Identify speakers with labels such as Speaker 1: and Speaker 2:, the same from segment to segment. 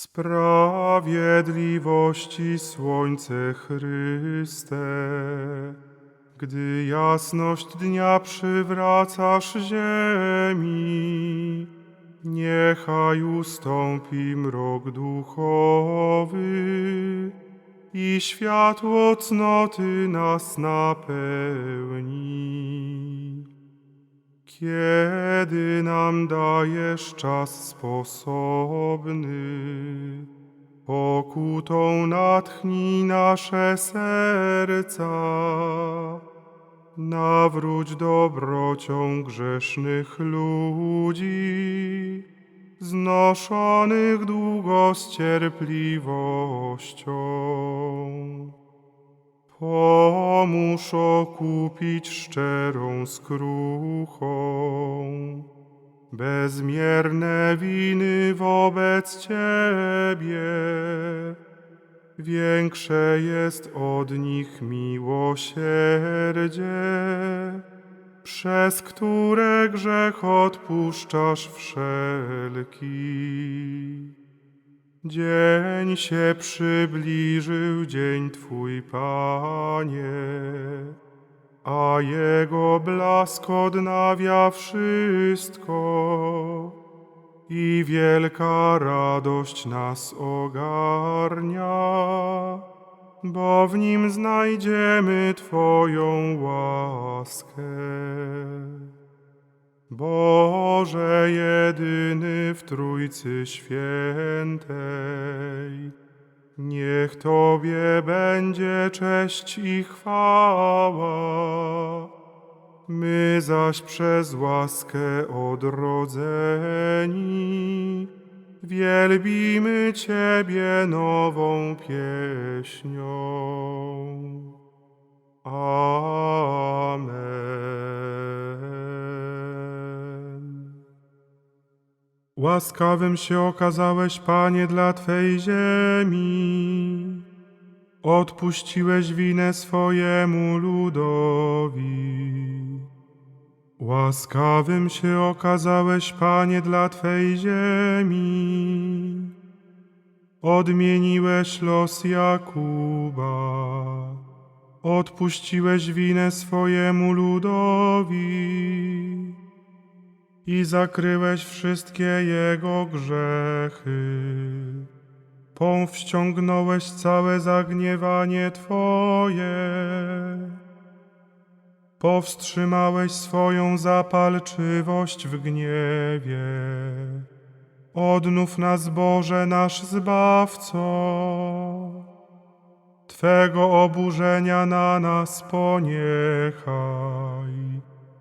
Speaker 1: Sprawiedliwości słońce Chryste, gdy jasność dnia przywracasz ziemi, niechaj ustąpi mrok duchowy i światło cnoty nas napełni. Kiedy nam dajesz czas sposobny, pokutą natchnij nasze serca. Nawróć dobrocią grzesznych ludzi, znoszonych długo z cierpliwością. Pomóż okupić szczerą skruchą bezmierne winy wobec Ciebie. Większe jest od nich miłosierdzie, przez które grzech odpuszczasz wszelki. Dzień się przybliżył, dzień Twój, Panie, a Jego blask odnawia wszystko i wielka radość nas ogarnia, bo w Nim znajdziemy Twoją łaskę. Boże jedyny w Trójcy Świętej, niech Tobie będzie cześć i chwała. My zaś przez łaskę odrodzeni wielbimy Ciebie nową pieśnią. Amen. Łaskawym się okazałeś, Panie, dla Twej ziemi. Odpuściłeś winę swojemu ludowi. Łaskawym się okazałeś, Panie, dla Twej ziemi. Odmieniłeś los Jakuba. Odpuściłeś winę swojemu ludowi i zakryłeś wszystkie jego grzechy. Powściągnąłeś całe zagniewanie Twoje. Powstrzymałeś swoją zapalczywość w gniewie. Odnów nas, Boże, nasz Zbawco. Twego oburzenia na nas poniechaj.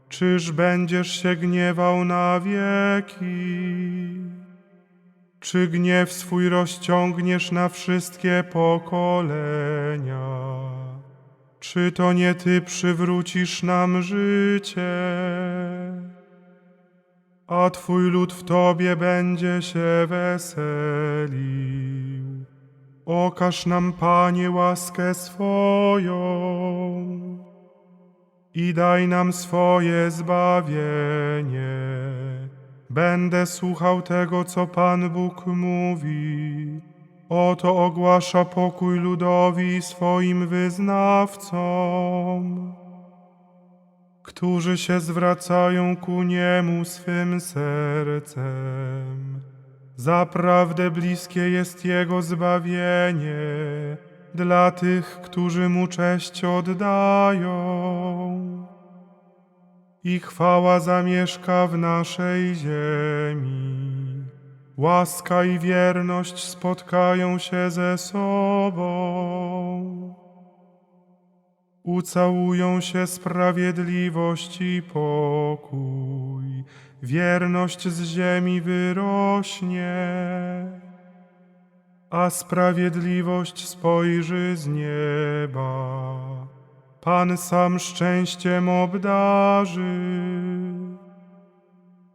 Speaker 1: Czyż będziesz się gniewał na wieki? Czy gniew swój rozciągniesz na wszystkie pokolenia? Czy to nie Ty przywrócisz nam życie? A Twój lud w Tobie będzie się weselił. Okaż nam, Panie, łaskę swoją i daj nam swoje zbawienie. Będę słuchał tego, co Pan Bóg mówi. Oto ogłasza pokój ludowi swoim wyznawcom, którzy się zwracają ku Niemu swym sercem. Zaprawdę bliskie jest Jego zbawienie dla tych, którzy Mu cześć oddają. I chwała zamieszka w naszej ziemi. Łaska i wierność spotkają się ze sobą. Ucałują się sprawiedliwość i pokój. Wierność z ziemi wyrośnie. A sprawiedliwość spojrzy z nieba. Pan sam szczęściem obdarzy,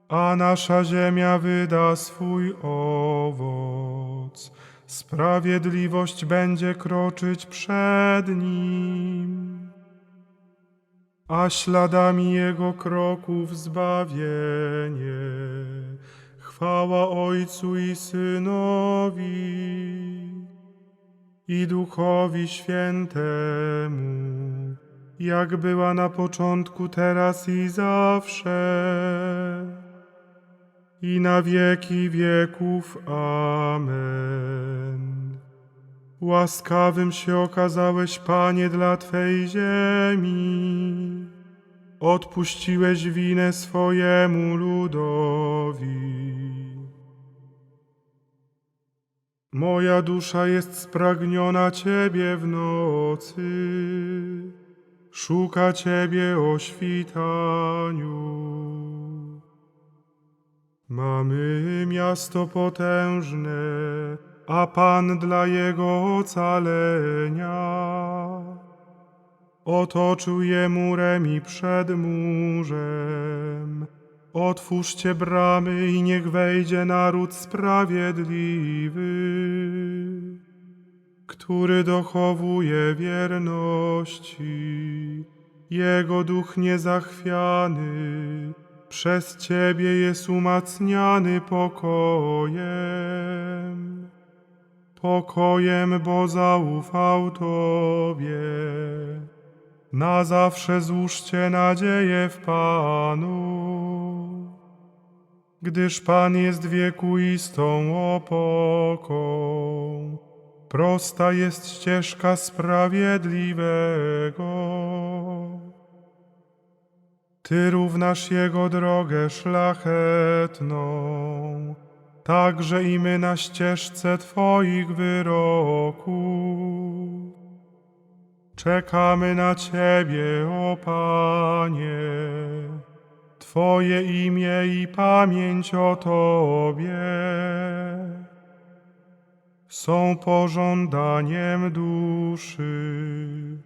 Speaker 1: a nasza ziemia wyda swój owoc. Sprawiedliwość będzie kroczyć przed nim, a śladami jego kroków zbawienie. Chwała Ojcu i Synowi i Duchowi Świętemu, jak była na początku, teraz i zawsze, i na wieki wieków. Amen. Łaskawym się okazałeś, Panie, dla Twej ziemi. Odpuściłeś winę swojemu ludowi. Moja dusza jest spragniona Ciebie w nocy, szuka Ciebie o świtaniu. Mamy miasto potężne, a Pan dla jego ocalenia otoczył je murem i przedmurzem. Otwórzcie bramy i niech wejdzie naród sprawiedliwy, który dochowuje wierności. Jego duch niezachwiany przez Ciebie jest umacniany pokojem. Pokojem, bo zaufał Tobie. Na zawsze złóżcie nadzieję w Panu, gdyż Pan jest wiekuistą opoką. Prosta jest ścieżka sprawiedliwego. Ty równasz Jego drogę szlachetną, także i my na ścieżce Twoich wyroków. Czekamy na Ciebie, o Panie, Twoje imię i pamięć o Tobie są pożądaniem duszy.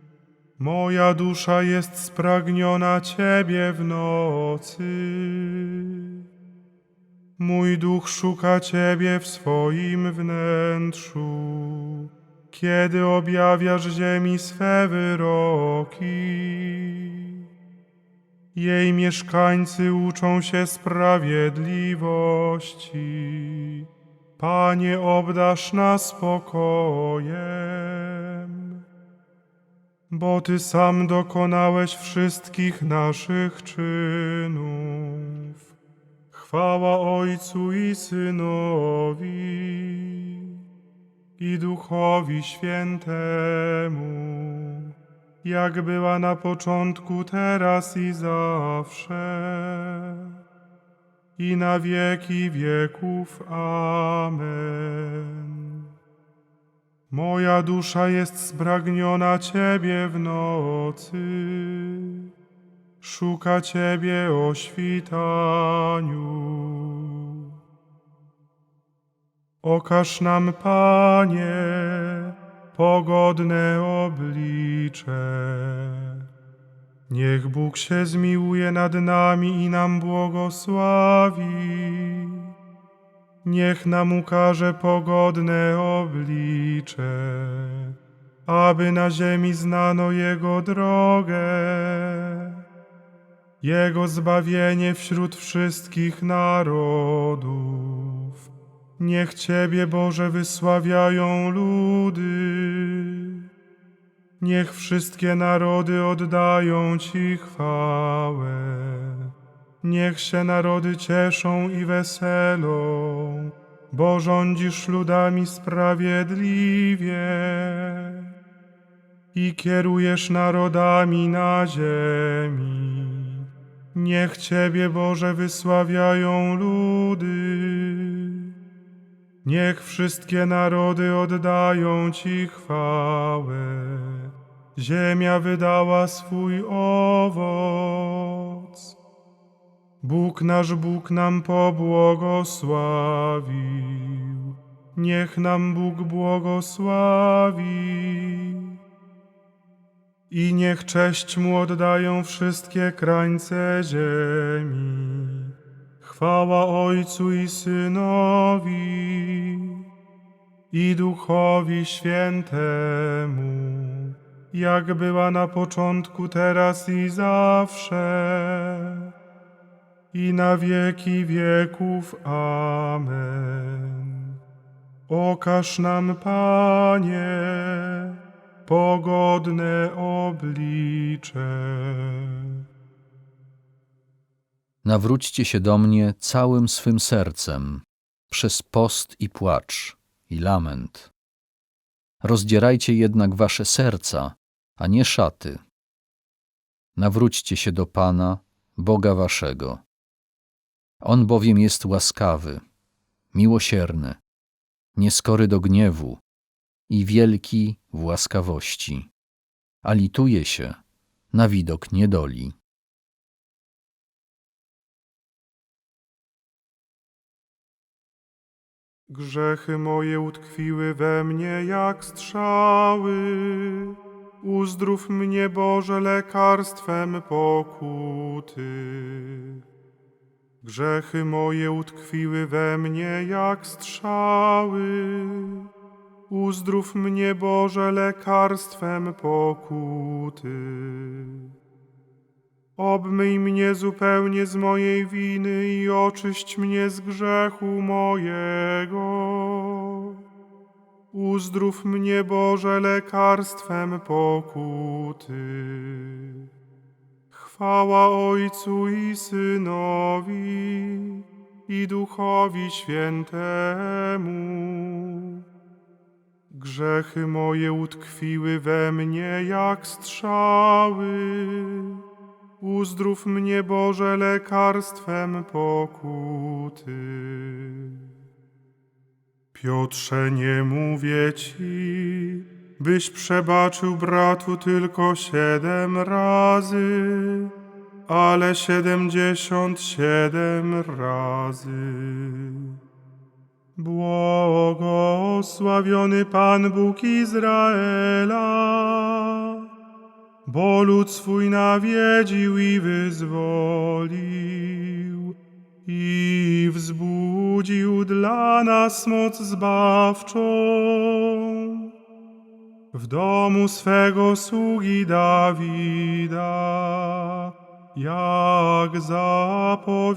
Speaker 1: Moja dusza jest spragniona Ciebie w nocy. Mój duch szuka Ciebie w swoim wnętrzu, kiedy objawiasz ziemi swe wyroki. Jej mieszkańcy uczą się sprawiedliwości. Panie, obdasz nas spokojem, bo Ty sam dokonałeś wszystkich naszych czynów. Chwała Ojcu i Synowi i Duchowi Świętemu, jak była na początku, teraz i zawsze, i na wieki wieków. Amen. Moja dusza jest spragniona Ciebie w nocy, szuka Ciebie o świtaniu. Okaż nam, Panie, pogodne oblicze. Niech Bóg się zmiłuje nad nami i nam błogosławi. Niech nam ukaże pogodne oblicze, aby na ziemi znano Jego drogę, Jego zbawienie wśród wszystkich narodów. Niech Ciebie, Boże, wysławiają ludy. Niech wszystkie narody oddają Ci chwałę. Niech się narody cieszą i weselą, bo rządzisz ludami sprawiedliwie i kierujesz narodami na ziemi. Niech Ciebie, Boże, wysławiają ludy. Niech wszystkie narody oddają Ci chwałę. Ziemia wydała swój owoc. Bóg nasz Bóg nam pobłogosławił. niech nam Bóg błogosławi. I niech cześć Mu oddają wszystkie krańce ziemi. Chwała Ojcu i Synowi i Duchowi Świętemu, jak była na początku, teraz i zawsze, i na wieki wieków. Amen. Okaż nam, Panie, pogodne oblicze.
Speaker 2: Nawróćcie się do mnie całym swym sercem, przez post i płacz, i lament. Rozdzierajcie jednak wasze serca, a nie szaty. Nawróćcie się do Pana, Boga waszego. On bowiem jest łaskawy, miłosierny, nieskory do gniewu i wielki w łaskawości, a lituje się na widok niedoli.
Speaker 1: Grzechy moje utkwiły we mnie jak strzały. Uzdrów mnie, Boże, lekarstwem pokuty. Grzechy moje utkwiły we mnie jak strzały. Uzdrów mnie, Boże, lekarstwem pokuty. Obmyj mnie zupełnie z mojej winy i oczyść mnie z grzechu mojego. Uzdrów mnie, Boże, lekarstwem pokuty. Chwała Ojcu i Synowi i Duchowi Świętemu. Grzechy moje utkwiły we mnie jak strzały. Uzdrów mnie, Boże, lekarstwem pokuty. Piotrze, nie mówię ci, byś przebaczył bratu tylko siedem razy, ale siedemdziesiąt siedem razy. Błogosławiony Pan Bóg Izraela, bo lud swój nawiedził i wyzwolił i wzbudził dla nas moc zbawczą. W domu swego sługi Dawida, jak zapowiedział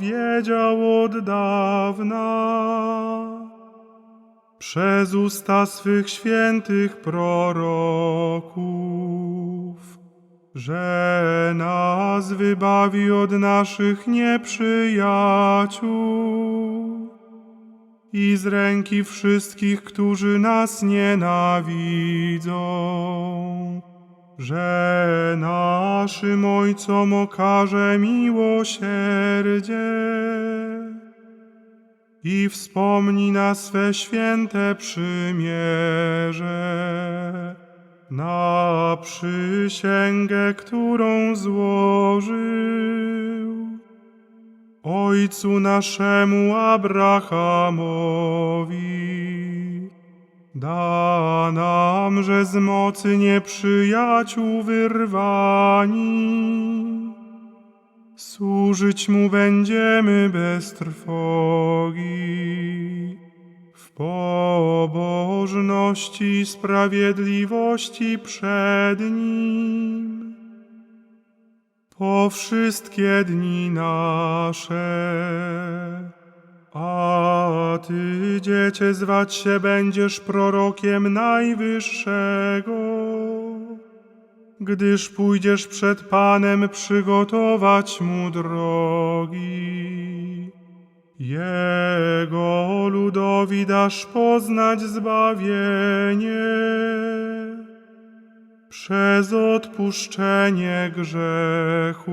Speaker 1: od dawna przez usta swych świętych proroków, że nas wybawi od naszych nieprzyjaciół i z ręki wszystkich, którzy nas nienawidzą, że naszym Ojcom okaże miłosierdzie i wspomni na swe święte przymierze, na przysięgę, którą złożył Ojcu naszemu Abrahamowi. Da nam, że z mocy nieprzyjaciół wyrwani, służyć Mu będziemy bez trwogi, pobożności sprawiedliwości przed Nim. Po wszystkie dni nasze, a Ty, Dziecię, zwać się będziesz prorokiem Najwyższego gdyż pójdziesz przed Panem przygotować Mu drogi. Jego ludowi dasz poznać zbawienie. Przez odpuszczenie grzechów.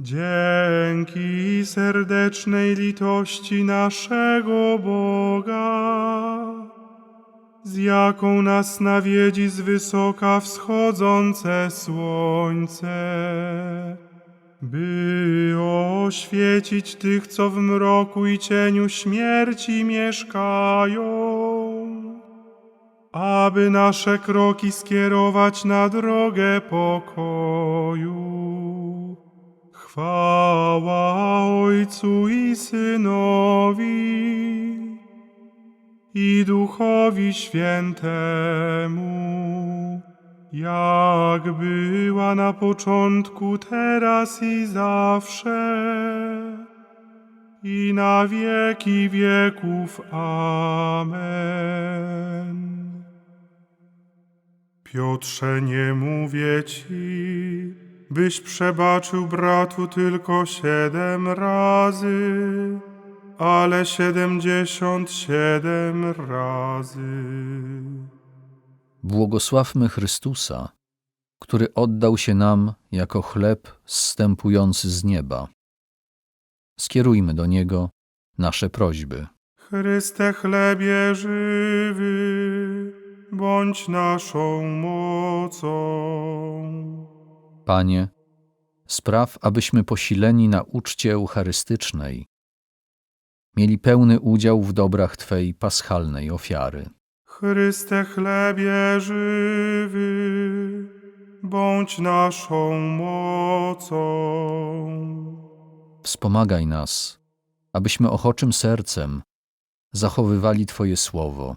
Speaker 1: Dzięki serdecznej litości naszego Boga. Z jaką nas nawiedzi z wysoka wschodzące słońce, by oświecić tych, co w mroku i cieniu śmierci mieszkają, aby nasze kroki skierować na drogę pokoju. Chwała Ojcu i Synowi i Duchowi Świętemu, jak była na początku, teraz i zawsze, i na wieki wieków. Amen. Piotrze, nie mówię ci, byś przebaczył bratu tylko siedem razy, ale siedemdziesiąt siedem razy.
Speaker 2: Błogosławmy Chrystusa, który oddał się nam jako chleb zstępujący z nieba. Skierujmy do Niego nasze prośby.
Speaker 1: Chryste chlebie żywy, bądź naszą mocą.
Speaker 2: Panie, spraw, abyśmy posileni na uczcie eucharystycznej mieli pełny udział w dobrach Twej paschalnej ofiary.
Speaker 1: Chryste chlebie żywy, bądź naszą mocą.
Speaker 2: Wspomagaj nas, abyśmy ochoczym sercem zachowywali Twoje słowo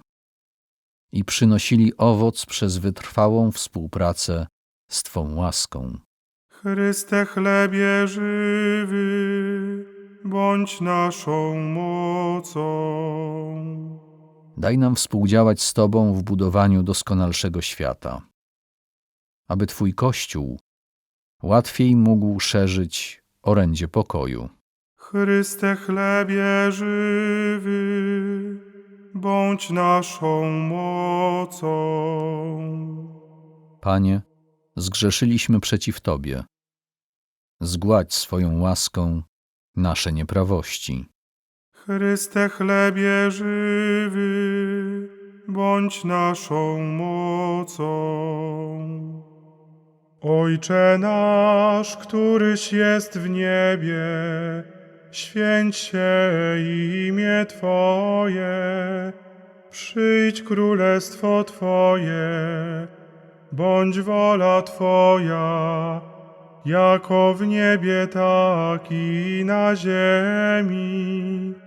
Speaker 2: i przynosili owoc przez wytrwałą współpracę z Twą łaską.
Speaker 1: Chryste chlebie żywy, bądź naszą mocą.
Speaker 2: Daj nam współdziałać z Tobą w budowaniu doskonalszego świata, aby Twój Kościół łatwiej mógł szerzyć orędzie pokoju.
Speaker 1: Chryste chlebie żywy, bądź naszą mocą.
Speaker 2: Panie, zgrzeszyliśmy przeciw Tobie. Zgładź swoją łaską nasze nieprawości.
Speaker 1: Chryste chlebie żywy, bądź naszą mocą. Ojcze nasz, któryś jest w niebie, święć się imię Twoje, przyjdź królestwo Twoje, bądź wola Twoja, jako w niebie, tak i na ziemi.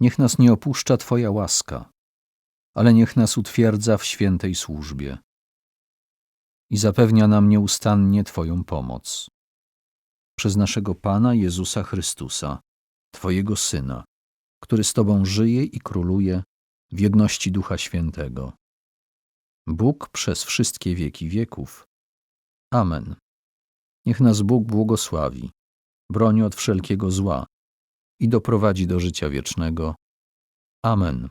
Speaker 2: niech nas nie opuszcza Twoja łaska, ale niech nas utwierdza w świętej służbie i zapewnia nam nieustannie Twoją pomoc. Przez naszego Pana Jezusa Chrystusa, Twojego Syna, który z Tobą żyje i króluje w jedności Ducha Świętego. Bóg przez wszystkie wieki wieków. Amen. Niech nas Bóg błogosławi, broni od wszelkiego zła i doprowadzi do życia wiecznego. Amen.